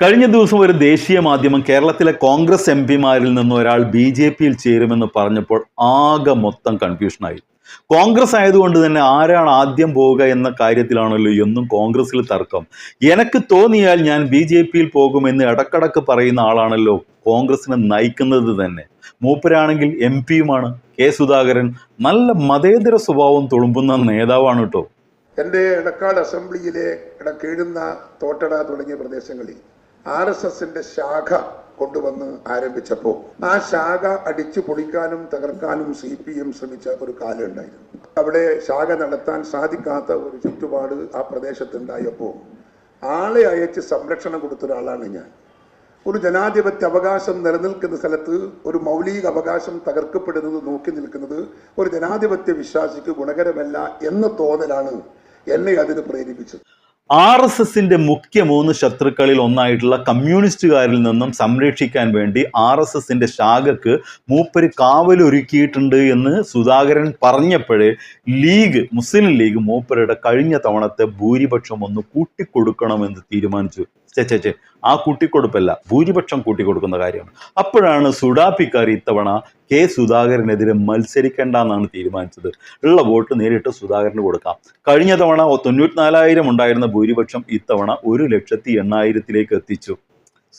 കഴിഞ്ഞ ദിവസം ഒരു ദേശീയ മാധ്യമം കേരളത്തിലെ കോൺഗ്രസ് എം പിമാരിൽ നിന്ന് ഒരാൾ ബി ജെ പിയിൽ ചേരുമെന്ന് പറഞ്ഞപ്പോൾ ആകെ മൊത്തം കൺഫ്യൂഷനായി കോൺഗ്രസ് ആയതുകൊണ്ട് തന്നെ ആരാണ് ആദ്യം പോവുക എന്ന കാര്യത്തിലാണല്ലോ എന്നും കോൺഗ്രസിൽ തർക്കം. എനിക്ക് തോന്നിയാൽ ഞാൻ ബി ജെ പിയിൽ പോകുമെന്ന് ഇടക്കിടക്ക് പറയുന്ന ആളാണല്ലോ കോൺഗ്രസിനെ നയിക്കുന്നത് തന്നെ. മൂപ്പരാണെങ്കിൽ എം പിയുമാണ്. കെ സുധാകരൻ നല്ല മതേതര സ്വഭാവം തുളുമ്പുന്ന നേതാവാണ് കേട്ടോ എന്റെ ഇടക്കാട് അസംബ്ലിയിലെ ഇടക്കേഴുന്ന തോട്ടട തുടങ്ങിയ പ്രദേശങ്ങളിൽ ആർ എസ് എസിന്റെ ശാഖ കൊണ്ടുവന്ന് ആരംഭിച്ചപ്പോൾ ആ ശാഖ അടിച്ചു പൊളിക്കാനും തകർക്കാനും സി പി എം ശ്രമിച്ച ഒരു കാലം ഉണ്ടായിരുന്നു. അവിടെ ശാഖ നടത്താൻ സാധിക്കാത്ത ഒരു ചുറ്റുപാട് ആ പ്രദേശത്തുണ്ടായപ്പോൾ ആളെ അയച്ച് സംരക്ഷണം കൊടുത്ത ഒരാളാണ് ഞാൻ. ഒരു ജനാധിപത്യ അവകാശം നിലനിൽക്കുന്ന സ്ഥലത്ത് ഒരു മൗലിക അവകാശം തകർക്കപ്പെടുന്നത് നോക്കി നിൽക്കുന്നത് ഒരു ജനാധിപത്യ വിശ്വാസിക്ക് ഗുണകരമല്ല എന്ന തോന്നലാണ് എന്നെ അതിന് പ്രേരിപ്പിച്ചത്. ആർ എസ് എസിന്റെ മുഖ്യ മൂന്ന് ശത്രുക്കളിൽ ഒന്നായിട്ടുള്ള കമ്മ്യൂണിസ്റ്റുകാരിൽ നിന്നും സംരക്ഷിക്കാൻ വേണ്ടി ആർ എസ് എസിന്റെ ശാഖക്ക് മൂപ്പര് കാവലൊരുക്കിയിട്ടുണ്ട് എന്ന് സുധാകരൻ പറഞ്ഞപ്പോഴേ ലീഗ് മുസ്ലിം ലീഗ് മൂപ്പരുടെ കഴിഞ്ഞ തവണത്തെ ഭൂരിപക്ഷം ഒന്ന് കൂട്ടിക്കൊടുക്കണമെന്ന് തീരുമാനിച്ചു. ചെ ചെ ചെ ആ കൂട്ടിക്കൊടുപ്പല്ല. ഭൂരിപക്ഷം കൂട്ടിക്കൊടുക്കുന്ന കാര്യമാണ്. അപ്പോഴാണ് സുഡാപ്പിക്കാർ ഇത്തവണ കെ സുധാകരനെതിരെ മത്സരിക്കേണ്ട എന്നാണ് തീരുമാനിച്ചത്. ഉള്ള വോട്ട് നേരിട്ട് സുധാകരന് കൊടുക്കാം. കഴിഞ്ഞ തവണ തൊണ്ണൂറ്റിനാലായിരം ഉണ്ടായിരുന്ന ഭൂരിപക്ഷം ഇത്തവണ ഒരു ലക്ഷത്തി എണ്ണായിരത്തിലേക്ക് എത്തിച്ചു.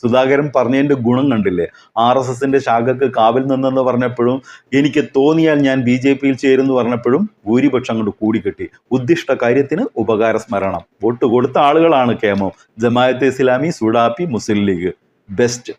സുധാകരൻ പറഞ്ഞതിന്റെ ഗുണം കണ്ടില്ലേ? ആർ എസ് എസിന്റെ ശാഖക്ക് കാവൽ നിന്നെന്ന് പറഞ്ഞപ്പോഴും എനിക്ക് തോന്നിയാൽ ഞാൻ ബി ജെ പിയിൽ ചേരുന്നു പറഞ്ഞപ്പോഴും ഭൂരിപക്ഷം കൊണ്ട് കൂടിക്കെട്ടി. ഉദ്ദിഷ്ട കാര്യത്തിന് ഉപകാര സ്മരണം വോട്ട് കൊടുത്ത ആളുകളാണ് കേമോ? ജമാഅത്തെ ഇസ്ലാമി സുഡാപ്പി മുസ്ലിം ലീഗ്. ബെസ്റ്റ്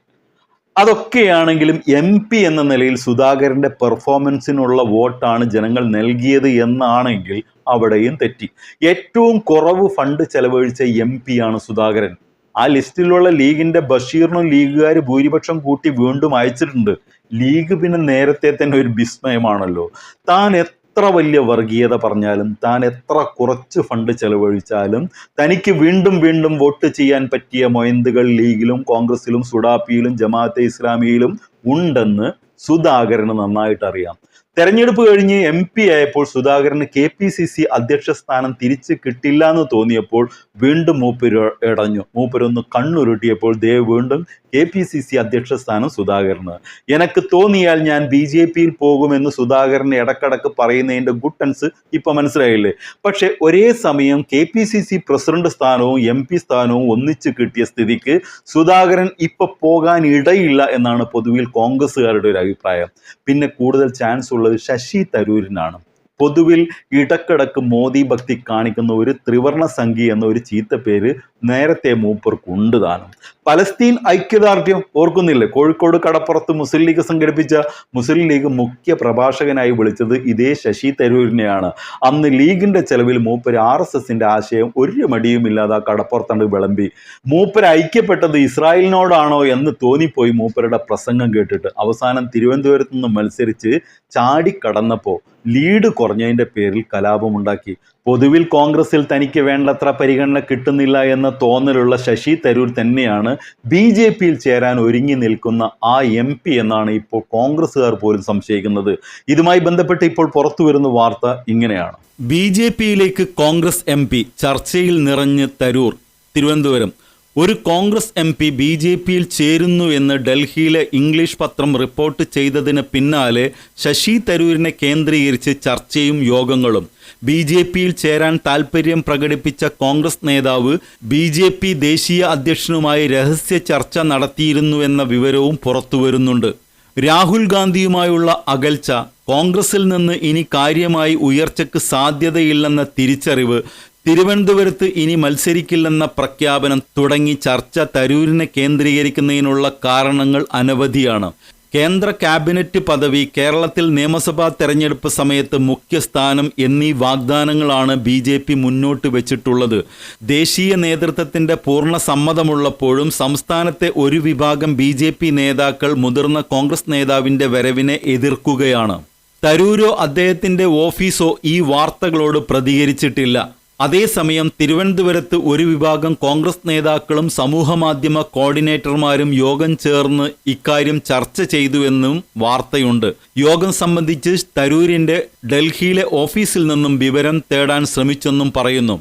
അതൊക്കെയാണെങ്കിലും എം പി എന്ന നിലയിൽ സുധാകരന്റെ പെർഫോമൻസിനുള്ള വോട്ടാണ് ജനങ്ങൾ നൽകിയത് എന്നാണെങ്കിൽ അവിടെയും തെറ്റി. ഏറ്റവും കുറവ് ഫണ്ട് ചെലവഴിച്ച എം ആണ് സുധാകരൻ. ആ ലിസ്റ്റിലുള്ള ലീഗിന്റെ ബഷീറിനും ലീഗുകാർ ഭൂരിപക്ഷം കൂട്ടി വീണ്ടും അയച്ചിട്ടുണ്ട്. ലീഗ് പിന്നെ നേരത്തെ തന്നെ ഒരു വിസ്മയമാണല്ലോ. താൻ എത്ര വലിയ വർഗീയത പറഞ്ഞാലും താൻ എത്ര കുറച്ച് ഫണ്ട് ചെലവഴിച്ചാലും തനിക്ക് വീണ്ടും വീണ്ടും വോട്ട് ചെയ്യാൻ പറ്റിയ മൊയന്തുകൾ ലീഗിലും കോൺഗ്രസിലും സുഡാപ്പിയിലും ജമാഅത്തെ ഇസ്ലാമിയിലും ഉണ്ടെന്ന് സുധാകരന് നന്നായിട്ട് അറിയാം തെരഞ്ഞെടുപ്പ് കഴിഞ്ഞ് എം പി ആയപ്പോൾ സുധാകരന് കെ പി സി സി അധ്യക്ഷ സ്ഥാനം തിരിച്ച് കിട്ടില്ല എന്ന് തോന്നിയപ്പോൾ വീണ്ടും മൂപ്പര് ഇടഞ്ഞു മൂപ്പരൊന്ന് കണ്ണുരുട്ടിയപ്പോൾ ദേ വീണ്ടും കെ പി സി സി അധ്യക്ഷ സ്ഥാനം സുധാകരന്. എനിക്ക് തോന്നിയാൽ ഞാൻ ബി ജെ പിയിൽ പോകുമെന്ന് സുധാകരൻ ഇടക്കിടക്ക് പറയുന്നതിന്റെ ഗുട്ടൻസ് ഇപ്പം മനസ്സിലായില്ലേ? പക്ഷെ ഒരേ സമയം K P C C president സ്ഥാനവും എം പി സ്ഥാനവും ഒന്നിച്ച് കിട്ടിയ സ്ഥിതിക്ക് സുധാകരൻ ഇപ്പൊ പോകാൻ ഇടയില്ല എന്നാണ് പൊതുവിൽ കോൺഗ്രസ്സുകാരുടെ ഒരു അഭിപ്രായം. പിന്നെ കൂടുതൽ ചാൻസ് ഉള്ളത് ശശി തരൂരിനാണ്. പൊതുവിൽ ഇടക്കിടക്ക് മോദി ഭക്തി കാണിക്കുന്ന ഒരു ത്രിവർണ സംഘി എന്ന ഒരു ചീത്ത പേര് നേരത്തെ മൂപ്പർക്ക് ഉണ്ട് താനും. പലസ്തീൻ ഐക്യദാർഢ്യം ഓർക്കുന്നില്ലേ? കോഴിക്കോട് കടപ്പുറത്ത് മുസ്ലിം ലീഗ് സംഘടിപ്പിച്ച മുസ്ലിം ലീഗ് മുഖ്യ പ്രഭാഷകനായി വിളിച്ചത് ഇതേ ശശി തരൂരിനെയാണ്. അന്ന് ലീഗിന്റെ ചെലവിൽ മൂപ്പർ ആർ എസ് എസിന്റെ ആശയം ഒരു മടിയുമില്ലാതെ കടപ്പുറത്തണ്ട് വിളമ്പി. മൂപ്പർ ഐക്യപ്പെട്ടത് ഇസ്രായേലിനോടാണോ എന്ന് തോന്നിപ്പോയി മൂപ്പരുടെ പ്രസംഗം കേട്ടിട്ട്. അവസാനം തിരുവനന്തപുരത്ത് നിന്ന് മത്സരിച്ച് ചാടിക്കടന്നപ്പോൾ ലീഡ് കുറഞ്ഞതിന്റെ പേരിൽ കലാപമുണ്ടാക്കി. പൊതുവിൽ കോൺഗ്രസിൽ തനിക്ക് വേണ്ടത്ര പരിഗണന കിട്ടുന്നില്ല എന്ന തോന്നലുള്ള ശശി തരൂർ തന്നെയാണ് ബി ജെ പിയിൽ ചേരാൻ ഒരുങ്ങി നിൽക്കുന്ന ആ എം പി എന്നാണ് ഇപ്പോൾ കോൺഗ്രസ്സുകാർ പോലും സംശയിക്കുന്നത്. ഇതുമായി ബന്ധപ്പെട്ട് ഇപ്പോൾ പുറത്തു വരുന്ന വാർത്ത ഇങ്ങനെയാണ്. ബി ജെ പിയിലേക്ക് കോൺഗ്രസ് എം പി ചർച്ചയിൽ നിറഞ്ഞ് തരൂർ തിരുവനന്തപുരം. ഒരു Congress M P B J പിയിൽ ചേരുന്നു എന്ന് ഡൽഹിയിലെ ഇംഗ്ലീഷ് പത്രം റിപ്പോർട്ട് ചെയ്തതിന് പിന്നാലെ ശശി തരൂരിനെ കേന്ദ്രീകരിച്ച് ചർച്ചയും യോഗങ്ങളും. ബി ജെ പിയിൽ ചേരാൻ താൽപ്പര്യം പ്രകടിപ്പിച്ച കോൺഗ്രസ് നേതാവ് ബി ജെ പി ദേശീയ അധ്യക്ഷനുമായി രഹസ്യ ചർച്ച നടത്തിയിരുന്നുവെന്ന വിവരവും പുറത്തുവരുന്നുണ്ട് രാഹുൽ ഗാന്ധിയുമായുള്ള അകൽച്ച കോൺഗ്രസിൽ നിന്ന് ഇനി കാര്യമായി ഉയർച്ചയ്ക്ക് സാധ്യതയില്ലെന്ന തിരിച്ചറിവ് തിരുവനന്തപുരത്ത് ഇനി മത്സരിക്കില്ലെന്ന പ്രഖ്യാപനം തുടങ്ങി ചർച്ച തരൂരിനെ കേന്ദ്രീകരിക്കുന്നതിനുള്ള കാരണങ്ങൾ അനവധിയാണ്. കേന്ദ്ര ക്യാബിനറ്റ് പദവി കേരളത്തിൽ നിയമസഭാ തെരഞ്ഞെടുപ്പ് സമയത്ത് മുഖ്യസ്ഥാനം എന്നീ വാഗ്ദാനങ്ങളാണ് ബി ജെ പി മുന്നോട്ട് വെച്ചിട്ടുള്ളത്. ദേശീയ നേതൃത്വത്തിന്റെ പൂർണ സമ്മതമുള്ളപ്പോഴും സംസ്ഥാനത്തെ ഒരു വിഭാഗം ബി നേതാക്കൾ മുതിർന്ന കോൺഗ്രസ് നേതാവിന്റെ വരവിനെ എതിർക്കുകയാണ്. തരൂരോ അദ്ദേഹത്തിന്റെ ഓഫീസോ ഈ വാർത്തകളോട് പ്രതികരിച്ചിട്ടില്ല. അതേസമയം തിരുവനന്തപുരത്ത് ഒരു വിഭാഗം കോൺഗ്രസ് നേതാക്കളും സമൂഹമാധ്യമ കോർഡിനേറ്റർമാരും യോഗം ചേർന്ന് ഇക്കാര്യം ചർച്ച ചെയ്തുവെന്നും വാർത്തയുണ്ട്. യോഗം സംബന്ധിച്ച് തരൂരിന്റെ ഡൽഹിയിലെ ഓഫീസിൽ നിന്നും വിവരം തേടാൻ ശ്രമിച്ചെന്നും പറയുന്നു.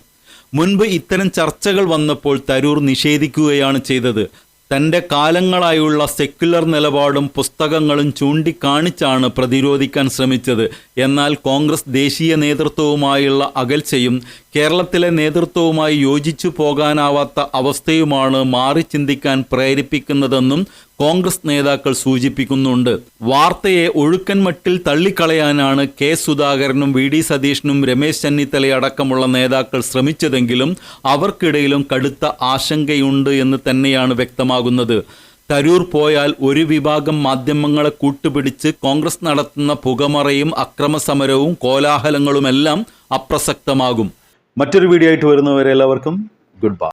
മുൻപ് ഇത്തരം ചർച്ചകൾ വന്നപ്പോൾ തരൂർ നിഷേധിക്കുകയാണ് ചെയ്തത്. തന്റെ കാലങ്ങളായുള്ള സെക്യുലർ നിലപാടും പുസ്തകങ്ങളും ചൂണ്ടിക്കാണിച്ചാണ് പ്രതിരോധിക്കാൻ ശ്രമിച്ചത്. എന്നാൽ കോൺഗ്രസ് ദേശീയ നേതൃത്വവുമായുള്ള അകൽച്ചയും കേരളത്തിലെ നേതൃത്വവുമായി യോജിച്ചു പോകാനാവാത്ത അവസ്ഥയുമാണ് മാറി ചിന്തിക്കാൻ പ്രേരിപ്പിക്കുന്നതെന്നും കോൺഗ്രസ് നേതാക്കൾ സൂചിപ്പിക്കുന്നുണ്ട്. വാർത്തയെ ഒഴുക്കൻ മട്ടിൽ തള്ളിക്കളയാനാണ് കെ സുധാകരനും വി ഡി സതീഷിനും രമേശ് ചെന്നിത്തലയടക്കമുള്ള നേതാക്കൾ ശ്രമിച്ചതെങ്കിലും അവർക്കിടയിലും കടുത്ത ആശങ്കയുണ്ട് എന്ന് തന്നെയാണ് വ്യക്തമാകുന്നത്. തരൂർ പോയാൽ ഒരു വിഭാഗം മാധ്യമങ്ങളെ കൂട്ടുപിടിച്ച് കോൺഗ്രസ് നടത്തുന്ന പുകമറയും അക്രമസമരവും കോലാഹലങ്ങളുമെല്ലാം അപ്രസക്തമാകും. മറ്റൊരു വീഡിയോ ആയിട്ട് വരുന്നവരെ എല്ലാവർക്കും ഗുഡ് ബൈ